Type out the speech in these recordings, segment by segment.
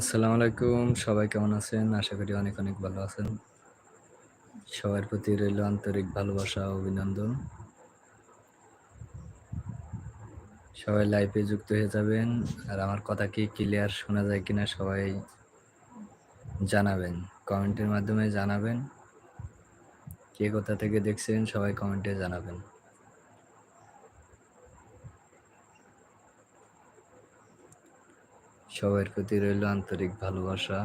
আসসালামু আলাইকুম, সবাই কেমন আছেন? আশা করি অনেক অনেক ভালো আছেন। সবার প্রতি রইল আন্তরিক ভালোবাসা অভিনন্দন। সবাই লাইফে যুক্ত হয়ে যাবেন। আর আমার কথা কি ক্লিয়ার শোনা যায় কিনা সবাই জানাবেন। কমেন্টের মাধ্যমে জানাবেন। কে কোথা থেকে দেখছেন সবাই কমেন্টে জানাবেন। সবার প্রতি রইল আন্তরিক ভালোবাসা।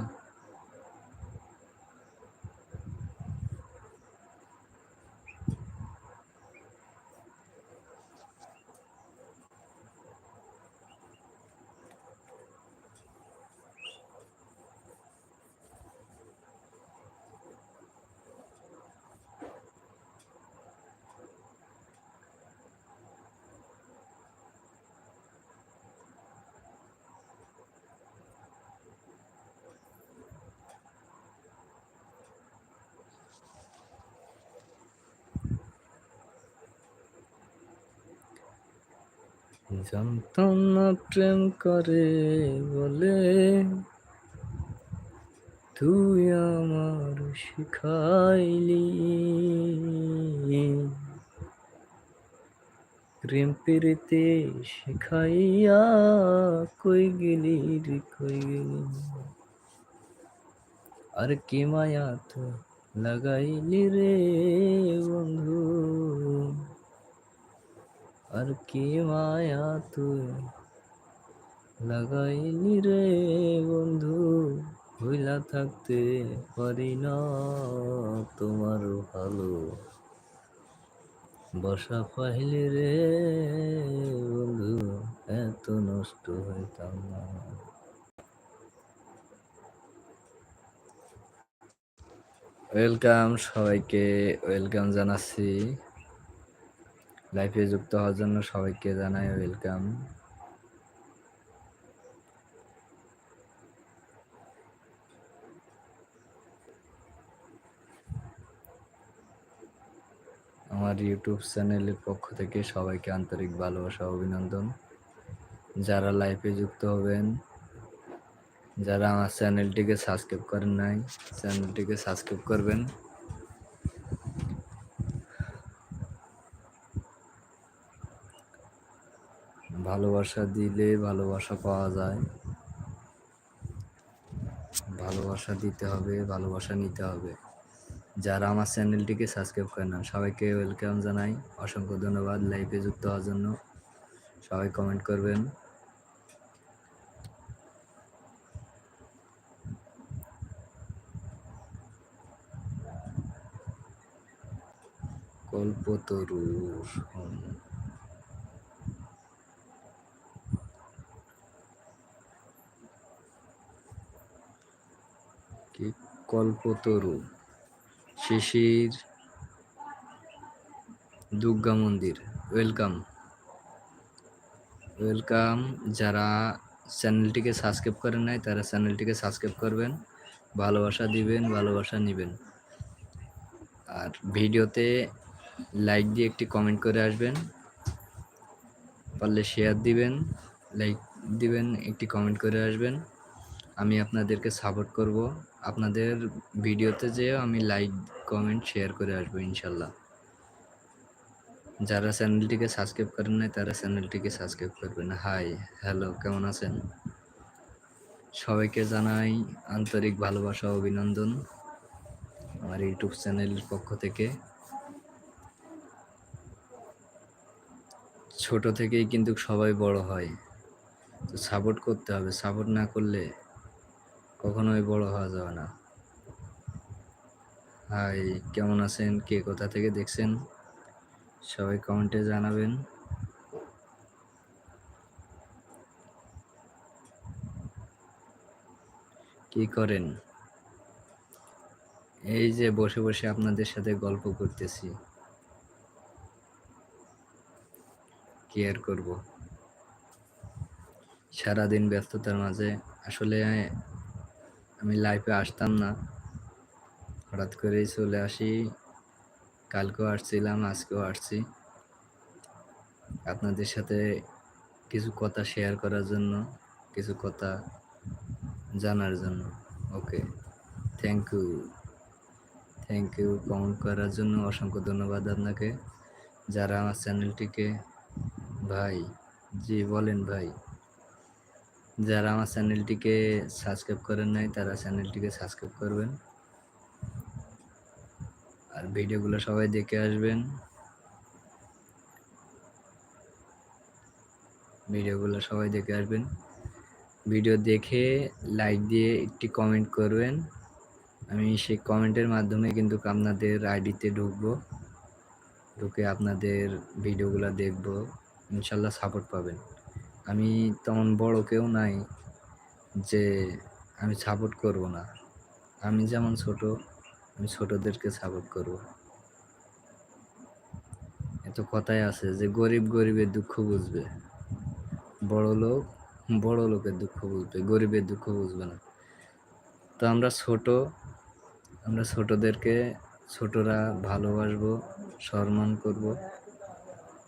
না প্রেম করে বলে। তুই আমার শিখাইলি। প্রেম পেরেতে শিখাইয়া কই গেলি রে, কই গেলি আর কি মায়া তো লাগাইলি রে বন্ধু? আর কি মায়া তুই? লাগাইলি রে বন্ধু হইলা থাকতে পারি না তোমার ভালো। বসা পাইলে রে বন্ধু, এত নষ্ট হইতাম না। ওয়েলকাম সবাইকে, ওয়েলকাম জানাচ্ছি। লাইফে যুক্ত হওয়ার জন্য সবাইকে জানাই ওয়েলকাম। আমার ইউটিউব চ্যানেলের পক্ষ থেকে সবাইকে আন্তরিক ভালোবাসা, অভিনন্দন। যারা লাইফে যুক্ত হবেন, যারা আমার চ্যানেলটিকে সাবস্ক্রাইব করেন নাই চ্যানেলটিকে সাবস্ক্রাইব করবেন। ভালোবাসা দিলে ভালোবাসা পাওয়া যায়। ভালোবাসা দিতে হবে, ভালোবাসা নিতে হবে। যারা আমার চ্যানেলটিকে সাবস্ক্রাইব করে না, সবাইকে ওয়েলকাম জানাই। অসংখ্য ধন্যবাদ লাইভে যুক্ত হওয়ার জন্য। সবাই কমেন্ট করবেন। কল্পতরুর কি কল্পতরু, শিশির, দুর্গা মন্দির। ওয়েলকাম ওয়েলকাম যারা চ্যানেলটিকে সাবস্ক্রাইব করেন নাই, তারা চ্যানেলটিকে সাবস্ক্রাইব করবেন, ভালোবাসা দিবেন, ভালোবাসা নেবেন। আর ভিডিওতে লাইক দিয়ে একটি কমেন্ট করে আসবেন। পারলে শেয়ার দিবেন লাইক দিবেন, একটি কমেন্ট করে আসবেন। আমি আপনাদেরকে সাপোর্ট করব। আপনাদের ভিডিওতে যেও আমি লাইক কমেন্ট শেয়ার করে আসব ইনশাল্লাহ। যারা চ্যানেলটিকে সাবস্ক্রাইব করেন নাই, তারা চ্যানেলটিকে সাবস্ক্রাইব করবেন। হাই হ্যালো কেমন আছেন? সবাইকে জানাই আন্তরিক ভালোবাসা, অভিনন্দন আমার ইউটিউব চ্যানেলের পক্ষ থেকে। ছোট থেকেই কিন্তু সবাই বড় হয়। তো সাপোর্ট করতে হবে। সাপোর্ট না করলে কখনোই বড় হওয়া যাবে না। হাই, কেমন আছেন? কে কোথা থেকে দেখছেন? সবাই কমেন্টে জানাবেন। কি করেন? এই যে বসে বসে আপনাদের সাথে গল্প করতেছি। কি আর করব? সারাদিন ব্যস্ততার মাঝে আসলে আমি লাইফে আসতাম না। হঠাৎ করেই চলে আসি। কালকেও আসছিলাম, আজকেও আসছি। আপনাদের সাথে কিছু কথা শেয়ার করার জন্য, কিছু কথা জানার জন্য। Okay thank you thank you comment করার জন্য অসংখ্য ধন্যবাদ আপনাকে। যারা আমার চ্যানেলটিকে ভাই, জি, বলেন ভাই। যারা আমার চ্যানেলটিকে সাবস্ক্রাইব করেন নাই, তারা চ্যানেলটিকে সাবস্ক্রাইব করবেন। আর ভিডিওগুলো সবাই দেখে আসবেন। ভিডিওগুলো সবাই দেখে আসবেন। ভিডিও দেখে লাইক দিয়ে একটি কমেন্ট করবেন। আমি সেই কমেন্টের মাধ্যমে কিন্তু আপনাদের আইডিতে ঢুকবো। ঢুকে আপনাদের ভিডিওগুলো দেখব। ইনশাল্লাহ সাপোর্ট পাবেন। আমি তেমন বড় কেউ নাই যে আমি সাপোর্ট করব না। আমি যেমন ছোট, আমি ছোটদেরকে সাপোর্ট করব। এত কথাই আছে যে গরিব গরিবের দুঃখ বুঝবে। বড় লোক, বড় লোকের দুঃখ বুঝবে, গরিবের দুঃখ বুঝবে না। তো আমরা ছোট, আমরা ছোটদেরকে, ছোটরা ভালোবাসবো, সম্মান করব,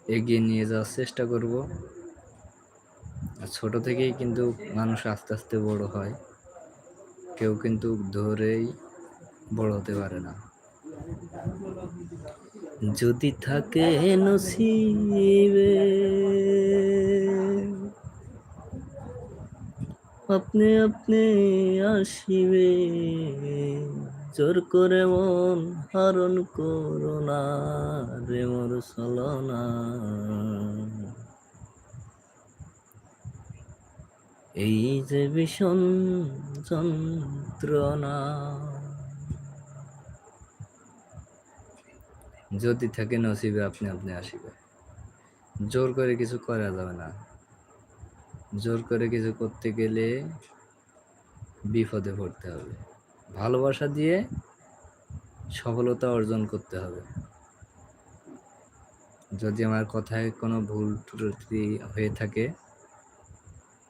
এগিয়ে নিয়ে যাওয়ার চেষ্টা করব। ছোট থেকেই কিন্তু মানুষ আস্তে আস্তে বড় হয়। কেউ কিন্তু ধরেই বড় হতে পারে না। যদি থাকে নসিবে আপনি আপনি আসিবে, জোর করে মন হরণ করো না রে মোর চলনা এই যে ভীষণ যন্ত্রণা। যদি থাকে নসিবে, আপনি আপনি আসিবে। জোর করে কিছু করা যাবে না। জোর করে কিছু করতে গেলে বিপদে পড়তে হবে। ভালোবাসা দিয়ে সফলতা অর্জন করতে হবে। যদি আমার কথায় কোনো ভুল ত্রুটি হয়ে থাকে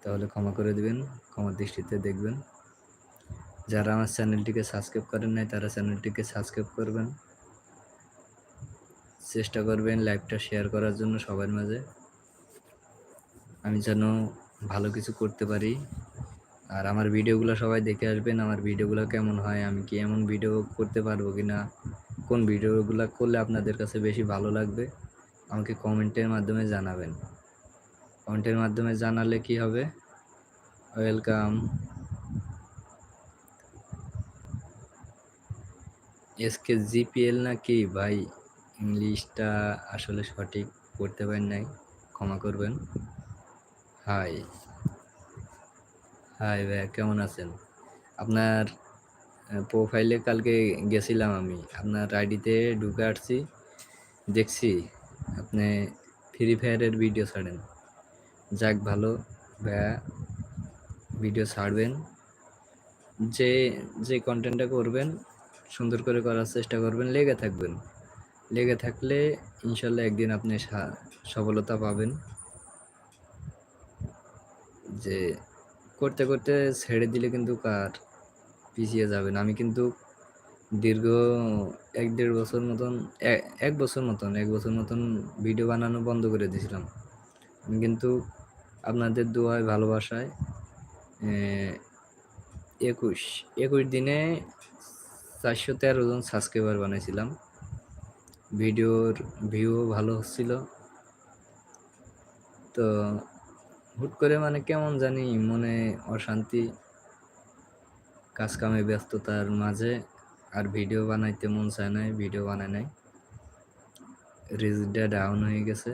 তাহলে ক্ষমা করে দিবেন, ক্ষমার দৃষ্টিতে দেখবেন। যারা আমার চ্যানেলটিকে সাবস্ক্রাইব করেন নাই, তারা চ্যানেলটিকে সাবস্ক্রাইব করবেন। চেষ্টা করবেন লাইভটা শেয়ার করার জন্য সবার মাঝে। আমি যেন ভালো কিছু করতে পারি। আর আমার ভিডিওগুলো সবাই দেখে আসবেন, আমার ভিডিওগুলো কেমন হয়, আমি কি এমন ভিডিও করতে পারব কি না কোন ভিডিওগুলো করলে আপনাদের কাছে বেশি ভালো লাগবে, আমাকে কমেন্টের মাধ্যমে জানাবেন। কমেন্টের মাধ্যমে জানালে কি হবে? ওয়েলকাম। এসকে জিপিএল না কি ভাই, ইংলিশটা আসলে সঠিক পড়তে পারেন নাই, ক্ষমা করবেন। হাই। হাই ভাইয়া, কেমন আছেন? আপনার প্রোফাইলে কালকে গেছিলাম আমি, আপনার আইডিতে ঢুকে আসছি, দেখছি আপনি ফ্রি ফায়ারের ভিডিও ছাড়েন। যাক, ভালো। ভাইয়া ভিডিও ছাড়বেন। যে যে কন্টেন্টটা করবেন, সুন্দর করে করার চেষ্টা করবেন, লেগে থাকবেন। লেগে থাকলে ইনশাল্লাহ একদিন আপনি সফলতা পাবেন। যে, করতে করতে ছেড়ে দিলে কিন্তু কার পিছিয়ে যাবেন আমি কিন্তু দীর্ঘ এক, দেড় বছর মতন এক বছর মতন, এক বছর মতন ভিডিও বানানো বন্ধ করে দিয়েছিলাম। আমি কিন্তু আপনাদের দোয়ায়, ভালোবাসায় একুশ একুশ দিনে চারশো তেরো জন সাবস্ক্রাইবার বানাইছিলাম। ভিডিওর ভিউ ভালো হচ্ছিল। তো হুট করে মানে কেমন জানি মনে অশান্তি কাজ কামে ব্যস্ততার মাঝে আর ভিডিও বানাইতে মন চায় নাই, ভিডিও বানায় নাই। রিজটা ডাউন হয়ে গেছে।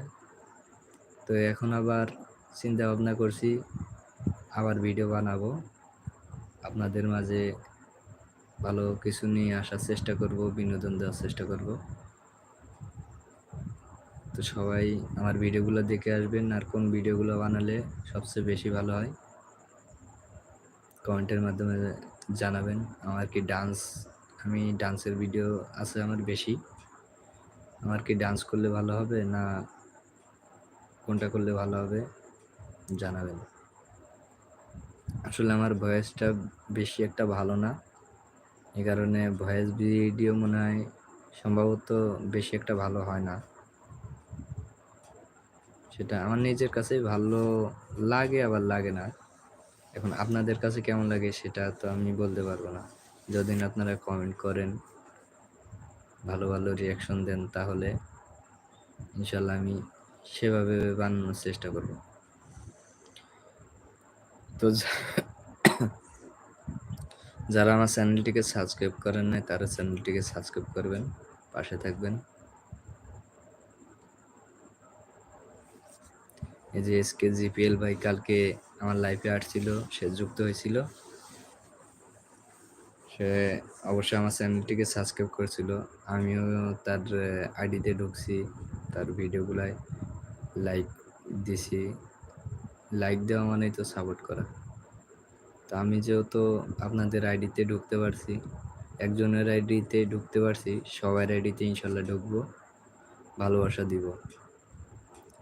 তো এখন আবার চিন্তা ভাবনা করছি, আবার ভিডিও বানাবো। আপনাদের মাঝে ভালো কিছু নিয়ে আসার চেষ্টা করব, বিনোদন দেওয়ার চেষ্টা করব। তো সবাই আমার ভিডিওগুলো দেখে আসবেন, আর কোন ভিডিওগুলো বানালে সবচেয়ে বেশি ভালো হয়? কমেন্টের মাধ্যমে জানাবেন। আমার কি ডান্স আমি ডান্সের ভিডিও আছে আমার বেশি। আমার কি ডান্স করলে ভালো হবে, না কোনটা করলে ভালো হবে? জানাবেন। আসলে আমার ভয়েসটা বেশি একটা ভালো না। এ কারণে ভয়েস ভিডিও মনে হয় সম্ভবত বেশি একটা ভালো হয় না। সেটা আমার নিজের কাছে ভালো লাগে, আবার লাগে না। এখন আপনাদের কাছে কেমন লাগে সেটা তো আমি বলতে পারব না। যদি আপনারা কমেন্ট করেন, ভালো ভালো রিয়াকশন দেন তাহলে ইনশাল্লাহ আমি সেভাবে বানানোর চেষ্টা করব। তো যারা আমার চ্যানেলটিকে সাবস্ক্রাইব করেন নাই, তারা চ্যানেলটিকে সাবস্ক্রাইব করবেন, পাশে থাকবেন। এই যে এস কে জিপিএল ভাই কালকে আমার লাইফে আসছিল, সে যুক্ত হয়েছিল। সে অবশ্যই আমার চ্যানেলটিকে সাবস্ক্রাইব করেছিল। আমিও তার আইডিতে ঢুকছি, তার ভিডিওগুলাই লাইক দিছি। লাইক দেওয়া মানেই তো সাপোর্ট করা। তো আমি যেহেতু আপনাদের আইডিতে ঢুকতে পারছি, একজনের আইডিতে ঢুকতে পারছি, সবার আইডিতে ইনশাল্লাহ ঢুকবো, ভালোবাসা দিব।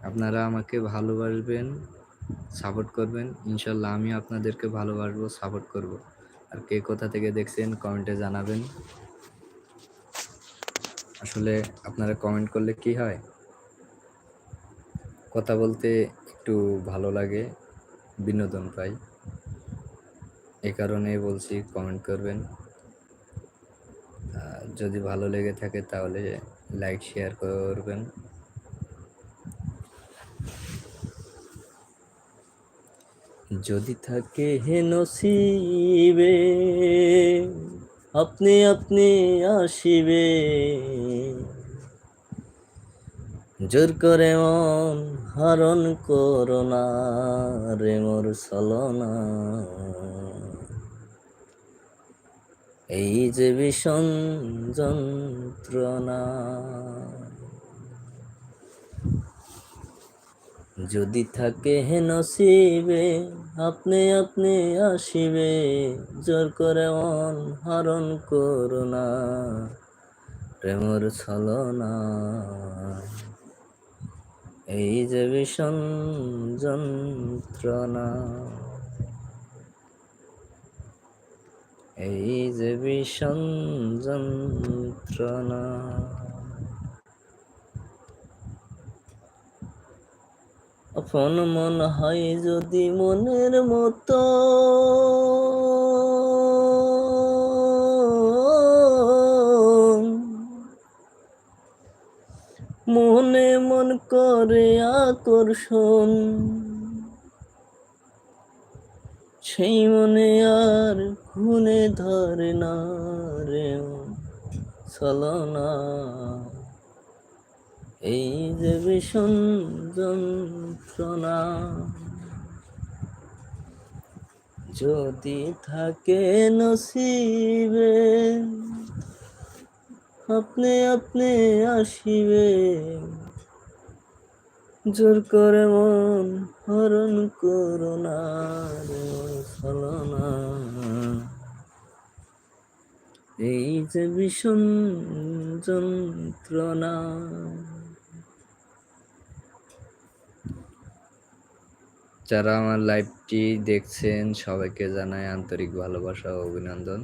আপনারা আমাকে ভালোবাসবেন সাপোর্ট করবেন, ইনশাল্লাহ আমি আপনাদেরকে ভালোবাসবো সাপোর্ট করব। আর কে কোথা থেকে দেখছেন, কমেন্টে জানাবেন। আসলে আপনারা কমেন্ট করলে কি হয়? কথা বলতে একটু ভালো লাগে, বিনোদন পাই। এ কারণে বলছি কমেন্ট করবেন। যদি ভালো লেগে থাকে তাহলে লাইক শেয়ার করবেন। যদি থাকে হে নসিবে, আপনি আপনি আসিবে। জোর করে মন হরণ করোনা রে মোর সলনা এই যে ভীষণ যন্ত্রণা, যদি থাকে হে নসিবে, আপনি আপনি আসিবে, জোর করে মন হরণ করোনা প্রেমর ছলনা। এই যে ভীষণ যন্ত্রণা। এই যে ভীষণ যন্ত্রণা। আপন মন হয় যদি মনের মতো। মনে মন করে আকর্ষণ। সেই মনে আর খুনে ধরে না রে চলনা এই যে ভীষণ যন্ত্রণা। যদি থাকে নসিবে আপনি আপনি আসিবে। জোর করে মন হরণ করোনা এই যে ভীষণ যন্ত্রণা। যারা আমার লাইভটি দেখছেন, সবাইকে জানাই আন্তরিক ভালোবাসা ও অভিনন্দন।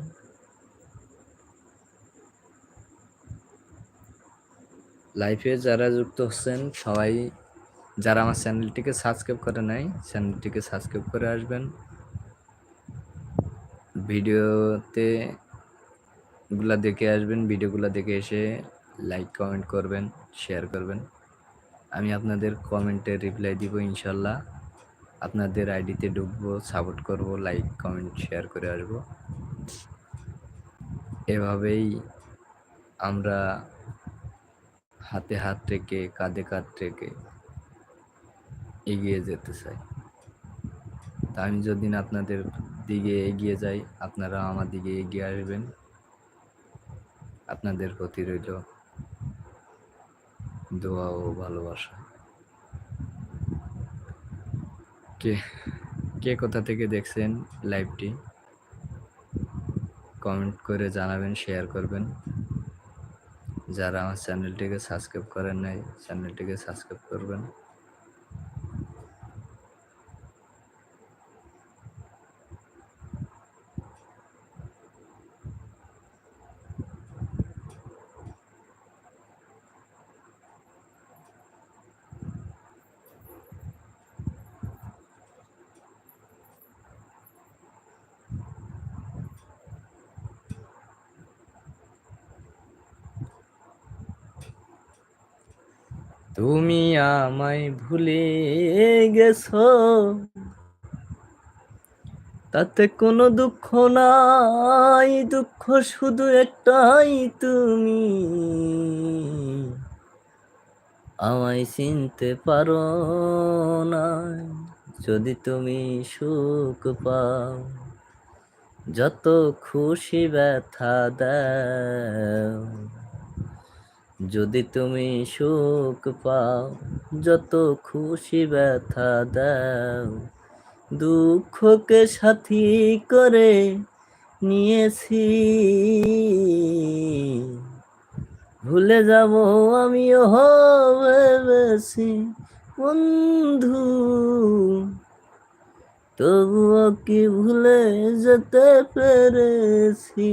লাইফে যারা যুক্ত হচ্ছেন, সবাই যারা আমার চ্যানেলটিকে সাবস্ক্রাইব করে নাই চ্যানেলটিকে সাবস্ক্রাইব করে আসবেন। ভিডিওতে গুলা দেখে আসবেন, ভিডিওগুলো দেখে এসে লাইক কমেন্ট করবেন শেয়ার করবেন। আমি আপনাদের কমেন্টে রিপ্লাই দিব ইনশাল্লাহ। আপনাদের আইডিতে ঢুকবো সাপোর্ট করব লাইক কমেন্ট শেয়ার করে আসব। এভাবেই আমরা হাতে হাত রেখে, কাঁধে কাঁধ রেখে এগিয়ে যেতে চাই। তা আমি যদি আপনাদের দিকে এগিয়ে যাই, আপনারা আমার দিকে এগিয়ে আসবেন। আপনাদের প্রতি রইল দোয়া ও ভালোবাসা। কে কে কোথা থেকে দেখছেন লাইভটি? কমেন্ট করে জানাবেন, শেয়ার করবেন। যারা আমার চ্যানেলটিকে সাবস্ক্রাইব করেন নাই চ্যানেলটিকে সাবস্ক্রাইব করবেন। তুমি আমায় ভুলে গেছো। তাতে কোনো দুঃখ নাই, দুঃখ শুধু একটাই তুমি। আমায় চিনতে পারো না, যদি তুমি সুখ পাও। যত খুশি ব্যথা দাও। যদি তুমি সুখ পাও, যত খুশি ব্যথা দাও। দুঃখকে সাথী করে নিয়েছি। ভুলে যাব আমিও ভেবেছি, বন্ধু। তবুও কি ভুলে যেতে পেরেছি?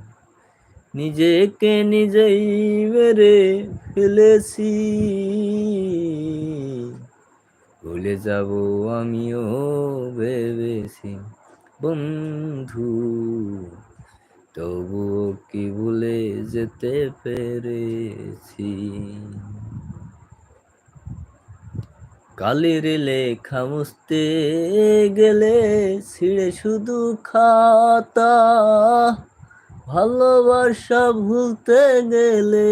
নিজেকে নিজেই মেরে ফেলেছি। ভুলে যাব আমিও ভেবেছি, বন্ধু। তবুও কি ভুলে যেতে পেরেছি? কালির লেখা মুছতে গেলে ছিঁড়ে শুধু খাতা। ভালোবাসা ভুলতে গেলে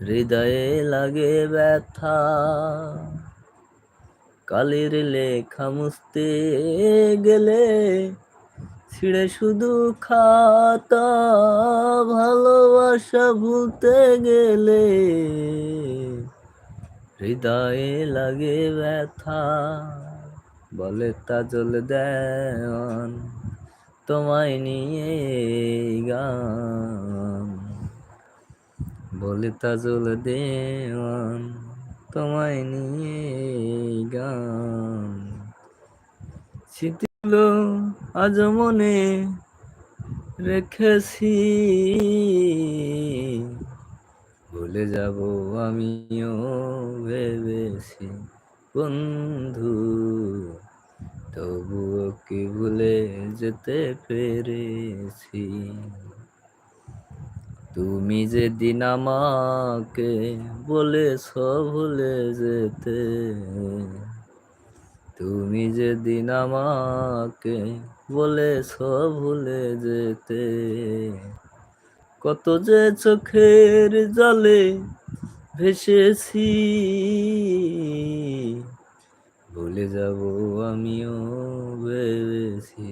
হৃদয়ে লাগে ব্যথা। কালির লেখা মুছতে গেলে ছিঁড়ে শুধু খাতা। ভালোবাসা ভুলতে গেলে হৃদয়ে লাগে ব্যথা। বলে তাজল দেওয়ান। তোমায় নিয়ে গান বলে তাজল দেওয়ান, তোমায় নিয়ে গান স্মৃতিগুলো আজ মনে রেখেছি। ভুলে যাব আমিও ভেবেছি বন্ধু। তবুও কি ভুলে যেতে পেরেছি? তুমি যেদিন আমাকে বলেছ ভুলে যেতে, তুমি যেদিন আমাকে বলেছ ভুলে যেতে, কত যে চোখের জলে ভেসেছি। ভুলে যাব আমিও ভেবেছি,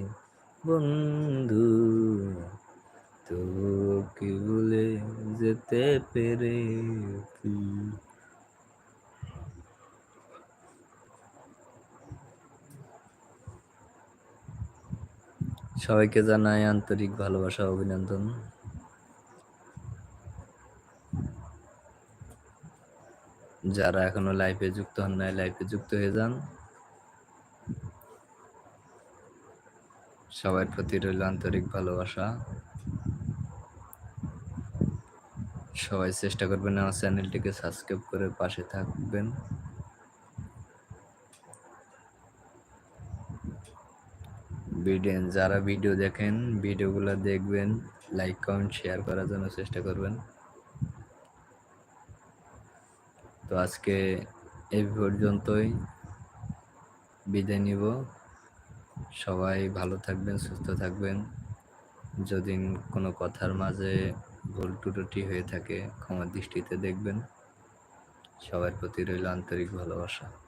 বন্ধু। তো কি ভুলে যেতে পেরে সবাইকে জানাই আন্তরিক ভালোবাসা, অভিনন্দন। যারা এখনও লাইফে যুক্ত হন নাই লাইফে যুক্ত হয়ে যান। সবার প্রতি রইল আন্তরিক ভালোবাসা। সবাই চেষ্টা করবেন আমার চ্যানেলটিকে সাবস্ক্রাইব করে পাশে থাকবেন। ভিডিও যারা ভিডিও দেখেন, ভিডিওগুলো দেখবেন লাইক কমেন্ট শেয়ার করার জন্য চেষ্টা করবেন। তো আজকে এই পর্যন্তই। বিদায় নিব। সবাই ভালো থাকবেন, সুস্থ থাকবেন। যদি কোনো কথার মাঝে ভুল টুটুটি হয়ে থাকে, ক্ষমার দৃষ্টিতে দেখবেন। সবার প্রতি রইল আন্তরিক ভালোবাসা।